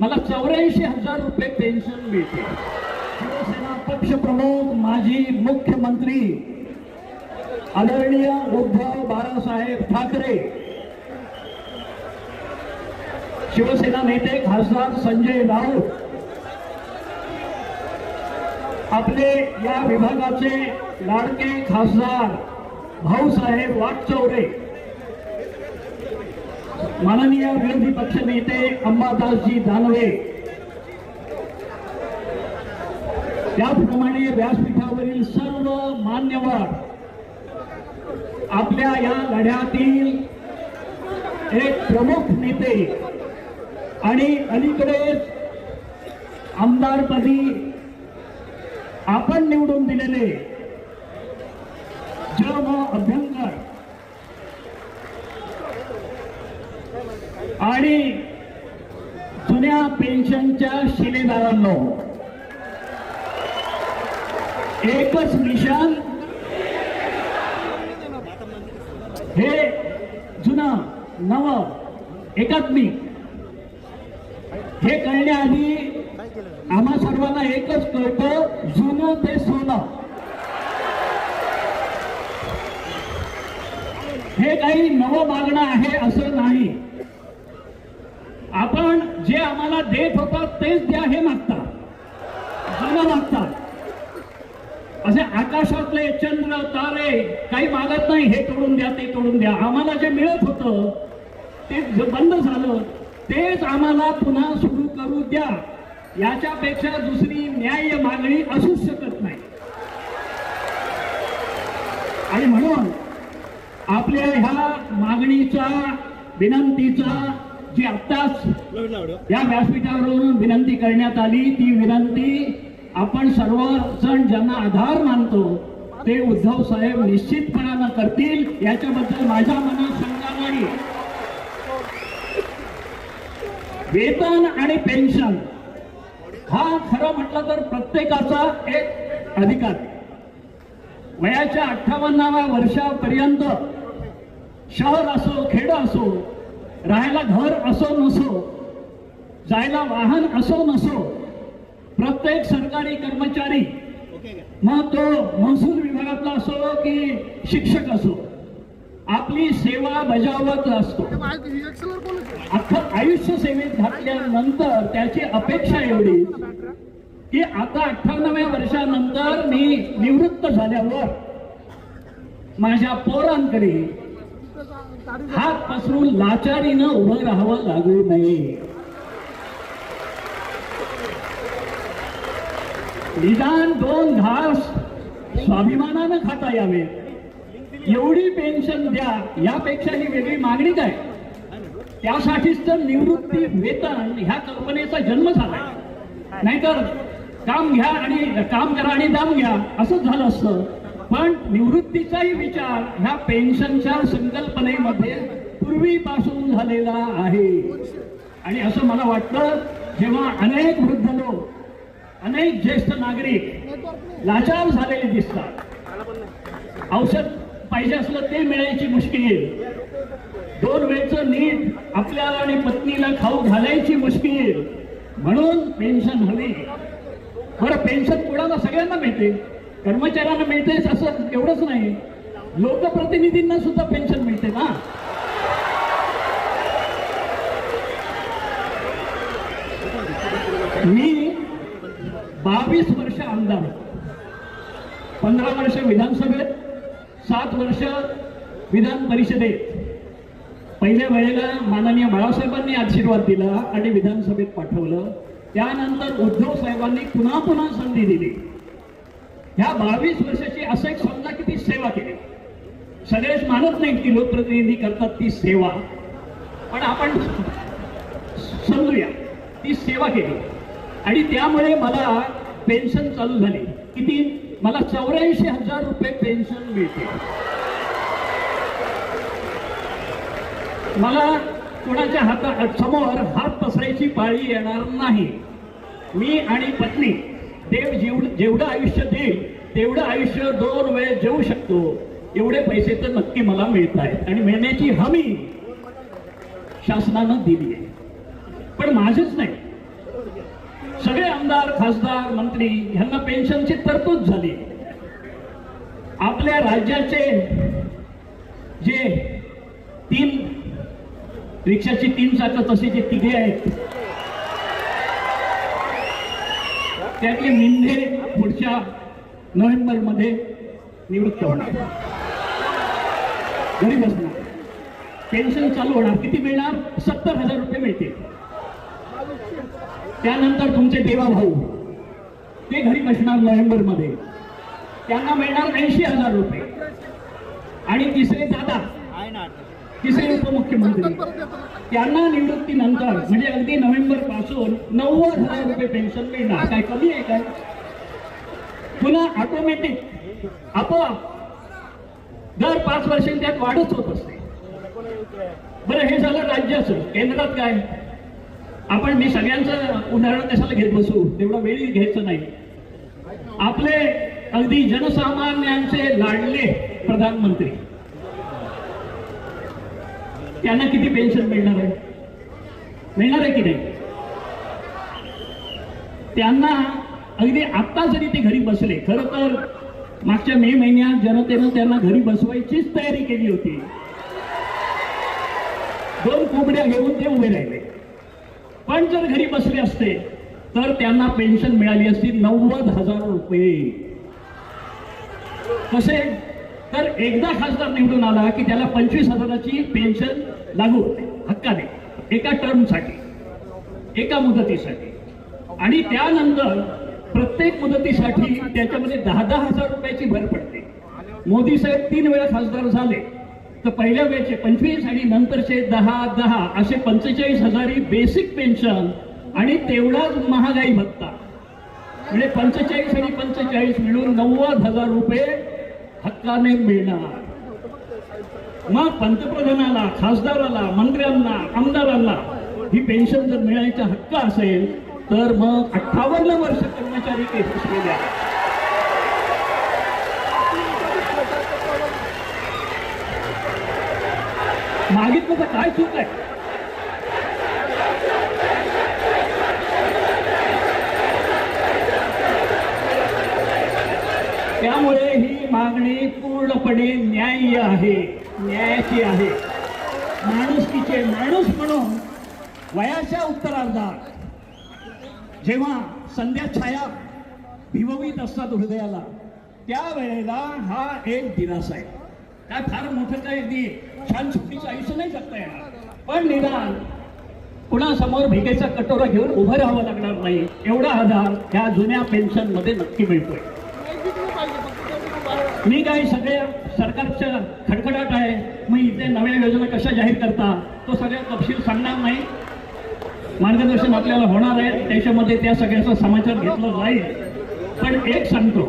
मला चौऱ्याऐंशी हजार रुपये पेन्शन मिळते. शिवसेना पक्षप्रमुख माजी मुख्यमंत्री आदरणीय उद्धव बाळासाहेब ठाकरे शिवसेना नेते खासदार संजय राऊत आपले या विभागाचे लाडके खासदार भाऊसाहेब वाटचौरे माननीय विरोधी पक्षनेते अंबादासजी दानवे. त्याचप्रमाणे व्यासपीठावरील सर्व मान्यवर आपल्या या लढ्यातील एक प्रमुख नेते आणि अलीकडेच आमदारपदी आपण निवडून दिलेले जम अभ्यंकर. आणि जुन्या पेन्शनच्या शिलेदारांनो एकच निशान हे जुनं नव एकात्मिक. हे कळण्याआधी आम्हा सर्वांना एकच कळतं जुनं ते सोनं. हे काही नवं मागणं आहे असं नाही. आम्हाला देत होता तेच द्या हे मागतात. जुनं मागतात. असे आकाशातले चंद्र तारे काही मागत नाही हे तोडून द्या ते तोडून द्या. आम्हाला जे मिळत होतं ते बंद झालं तेच आम्हाला पुन्हा सुरू करू द्या. याच्यापेक्षा दुसरी न्याय्य मागणी असूच शकत नाही. आणि म्हणून आपल्या ह्या मागणीचा विनंतीचा जी आत्ताच या व्यासपीठावरून विनंती करण्यात आली ती विनंती आपण सर्वजण ज्यांना आधार मानतो ते उद्धव साहेब निश्चितपणानं करतील याच्याबद्दल माझ्या मनात शंका नाही. वेतन आणि पेन्शन हा खरं म्हटलं तर प्रत्येकाचा एक अधिकार. वयाच्या अठ्ठावन्नाव्या वर्षापर्यंत शहर असो खेड असो राहायला घर असो नसो जायला वाहन असो नसो प्रत्येक सरकारी कर्मचारी मग तो महसूल विभागातला असो की शिक्षक असो आपली सेवा बजावत असतो. अख्खं आयुष्य सेवेत घातल्यानंतर त्याची अपेक्षा एवढी की आता अठ्ठावन्नाव्या वर्षानंतर मी निवृत्त झाल्यावर माझ्या पोरांकडे हात पसरून लाचारीनं उभं राहावं लागू नये. निदान दोन घास स्वाभिमानानं खाता यावे एवढी पेन्शन द्या यापेक्षा ही वेगळी मागणी काय? त्यासाठीच तर निवृत्ती वेतन ह्या कल्पनेचा जन्म झाला नाहीतर काम घ्या आणि काम करा आणि दाम घ्या असंच झालं असतं. पण निवृत्तीचाही विचार ह्या पेन्शनच्या संकल्पनेमध्ये पूर्वीपासून झालेला आहे. आणि असं मला वाटतं जेव्हा अनेक वृद्ध लोक अनेक ज्येष्ठ नागरिक लाचार झालेले दिसतात. औषध पाहिजे असलं ते मिळायची मुश्किल. दोन वेळचं नीट आपल्याला आणि पत्नीला खाऊ घालायची मुश्किल. म्हणून पेन्शन हवी. बरं पेन्शन कुणाला सगळ्यांना मिळते? कर्मचाऱ्यांना मिळते असं एवढंच नाही. लोकप्रतिनिधींना सुद्धा पेन्शन मिळते ना. मी बावीस वर्ष आमदार पंधरा वर्ष विधानसभेत सात वर्ष विधान परिषदेत. पहिल्या वेळेला माननीय बाळासाहेबांनी आशीर्वाद दिला आणि विधानसभेत पाठवलं. त्यानंतर उद्धव साहेबांनी पुन्हा पुन्हा संधी दिली. ह्या बावीस वर्षाची असं एक समजा की ती सेवा केली. सगळेच मानत नाहीत की लोकप्रतिनिधी करतात ती सेवा. पण आपण समजूया ती सेवा केली. आणि त्यामुळे मला पेन्शन चालू झाली. किती? मला चौऱ्याऐंशी हजार रुपये पेन्शन मिळते. मला कोणाच्या हाता समोर हात पसरायची पाळी येणार नाही. मी आणि पत्नी देव जेवढं जेवढं आयुष्य देईल तेवढं आयुष्य दोन वेळ जेवू शकतो. एवढे पैसे तर नक्की मला मिळत आहेत. आणि मिळण्याची हमी शासनानं दिली आहे. पण माझेच नाही. सगळे आमदार खासदार मंत्री ह्यांना पेन्शनची तरतूद झाली. आपल्या राज्याचे जे तीन रिक्षाची तीन चाकं तसे जे तिघे आहेत त्यातले निंदे पुढच्या नोव्हेंबरमध्ये निवृत्त होणार. घरी बसणार. पेन्शन चालू होणार. किती मिळणार? सत्तर हजार रुपये मिळतील. त्यानंतर तुमचे देवा भाऊ ते घरी बसणार नोव्हेंबरमध्ये त्यांना मिळणार ऐंशी हजार रुपये. आणि तिसरे दादा तिसरे उपमुख्यमंत्री. त्यांना निवृत्तीनंतर म्हणजे अगदी नोव्हेंबरपासून नव्वद हजार रुपये पेन्शन मिळणार. काय कमी आहे काय? पुन्हा ऑटोमॅटिक आपोआप दर पाच वर्षांनी त्यात वाढच होत असते. बरं हे झालं राज्याचं केंद्रात काय? आपण मी सगळ्यांचं उदाहरण कशाला घेत बसू? तेवढा वेळी घ्यायचं नाही. आपले अगदी जनसामान्यांचे लाडले प्रधानमंत्री. त्यांना किती पेन्शन मिळणार आहे? मिळणार आहे की नाही? त्यांना अगदी आत्ता जरी ते घरी बसले खरं तर मागच्या मे महिन्यात जनतेनं त्यांना घरी बसवायचीच तयारी केली होती. दोन कोंबड्या घेऊन ते उभे राहिले. पण जर घरी बसले असते तर त्यांना पेन्शन मिळाली असती नव्वद हजार रुपये. कसे? तर एकदा खासदार निवडून आला की त्याला पंचवीस हजाराची पेन्शन लागू होते. हक्काने. एका टर्मसाठी. एका मुदतीसाठी. आणि त्यानंतर प्रत्येक मुदतीसाठी त्याच्यामध्ये दहा दहा हजार रुपयाची भर पडते. मोदी साहेब तीन वेळा खासदार झाले. तर पहिल्या वेळेचे पंचवीस आणि नंतरचे दहा दहा असे पंचेचाळीस हजारी बेसिक पेन्शन आणि तेवढाच महागाई भत्ता. म्हणजे पंचेचाळीस आणि पंचेचाळीस मिळून नव्वद हजार रुपये हक्काने मिळणार. मग पंतप्रधानाला खासदाराला मंत्र्यांना आमदारांना ही पेन्शन जर मिळायचा हक्क असेल तर मग अठ्ठावन्न वर्ष कर्मचारी केसेस केल्या मागितलं तर काय चूक आहे? त्यामुळे ही मागणी पूर्णपणे न्याय्य आहे न्यायाची आहे. माणुसकीचे माणूस म्हणून वयाच्या उत्तरार्धात जेव्हा संध्या छाया भिववीत असतात हृदयाला त्यावेळेला हा एक दिलास आहे. काय फार मोठं काय अगदी छान सुखीचं आयुष्य नाही जगता येणार. पण निदान कुणासमोर भिकेचा कटोरा घेऊन उभं राहावं लागणार नाही. एवढा आधार ह्या जुन्या पेन्शनमध्ये नक्की मिळतोय. मी काय सगळ्या सरकारच्या खडखडाट आहे. मी इथे नव्या योजना कशा जाहीर करता तो सगळ्या तपशील सांगणार नाही. मार्गदर्शन आपल्याला होणार आहे. त्याच्यामध्ये त्या सगळ्याचा समाचार घेतला जाईल. पण एक सांगतो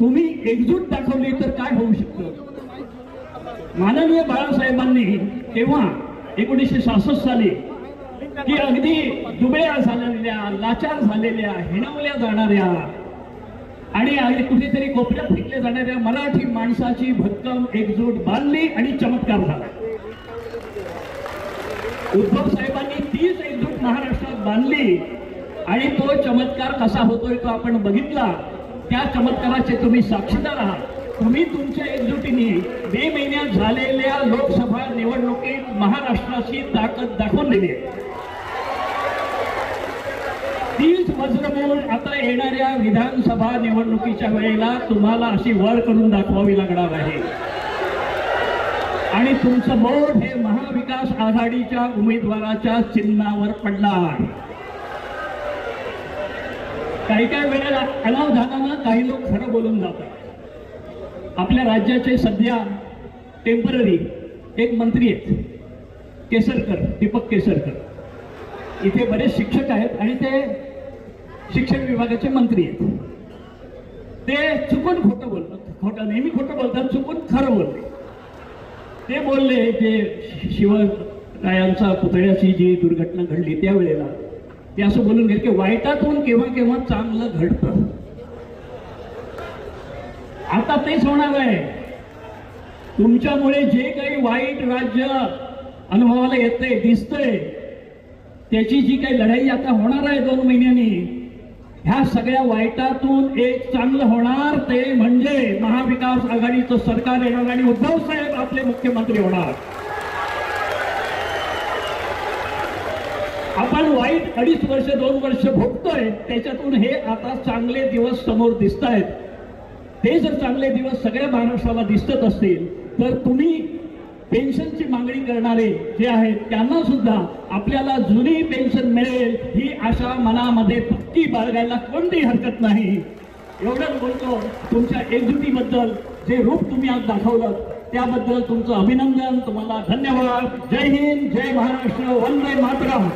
तुम्ही एकजूट दाखवली तर काय होऊ शकतं? माननीय बाळासाहेबांनी तेव्हा एकोणीसशे सहासष्ट साली की अगदी दुबळ्या झालेल्या लाचार झालेल्या हिणवल्या जाणाऱ्या आणि अगदी कुठेतरी कोपऱ्यात फेकल्या जाणाऱ्या मराठी माणसाची भक्कम एकजूट बांधली आणि चमत्कार झाला. उद्धव साहेबांनी तीच एकजूट महाराष्ट्रात बांधली आणि तो चमत्कार कसा होतोय तो आपण बघितला. त्या चमत्काराचे तुम्ही साक्षीदार आहात. तुम्ही तुमच्या एकजुटीने मे महिन्यात झालेल्या लोकसभा निवडणुकीत महाराष्ट्राची ताकद दाखवून दिली आहे. तीच आता येणाऱ्या विधानसभा निवडणुकीच्या वेळेला तुम्हाला अशी वर करून दाखवावी लागणार आहे. आणि तुमचं बोट हे महाविकास आघाडीच्या उमेदवाराच्या चिन्हावर पडणार. काही काही वेळेला अनावधानानं काही लोक खरं बोलून जातात. आपल्या राज्याचे सध्या टेंपररी एक मंत्री आहेत. केसरकर दीपक केसरकर. इथे बरेच शिक्षक आहेत आणि ते शिक्षण विभागाचे मंत्री आहेत. ते चुकून खोटं बोलतात. खोटं नेहमी खोटं बोलतात चुकून खरं बोलले. ते बोलले ते शिवरायांचा पुतळ्याची जी दुर्घटना घडली त्यावेळेला ते असं बोलून गेले की वाईटातून केव्हा केव्हा चांगलं घडतं. आता तेच होणार आहे. तुमच्यामुळे जे काही वाईट राज्य अनुभवाला येतंय दिसतंय त्याची जी काही लढाई आता होणार आहे दोन महिन्यांनी ह्या सगळ्या वाईटातून एक चांगलं होणार ते म्हणजे महाविकास आघाडीचं सरकार येणार आणि उद्धव साहेब आपले मुख्यमंत्री होणार. आपण वाईट अडीच वर्ष दोन वर्ष भोगतोय त्याच्यातून हे आता चांगले दिवस समोर दिसत आहेत ते जर चांगले दिवस सगळ्या महाराष्ट्राला दिसत असतील तर तुम्ही पेन्शनची मागणी करणारे जे आहेत त्यांना सुद्धा आपल्याला जुनी पेन्शन मिळेल ही आशा मनामध्ये पक्की बाळगायला कोणतीही हरकत नाही. एवढंच बोलतो तुमच्या एकजुटीबद्दल जे रूप तुम्ही आज दाखवलं त्याबद्दल तुमचं अभिनंदन तुम्हाला धन्यवाद. जय हिंद जय महाराष्ट्र वंदे मातरम.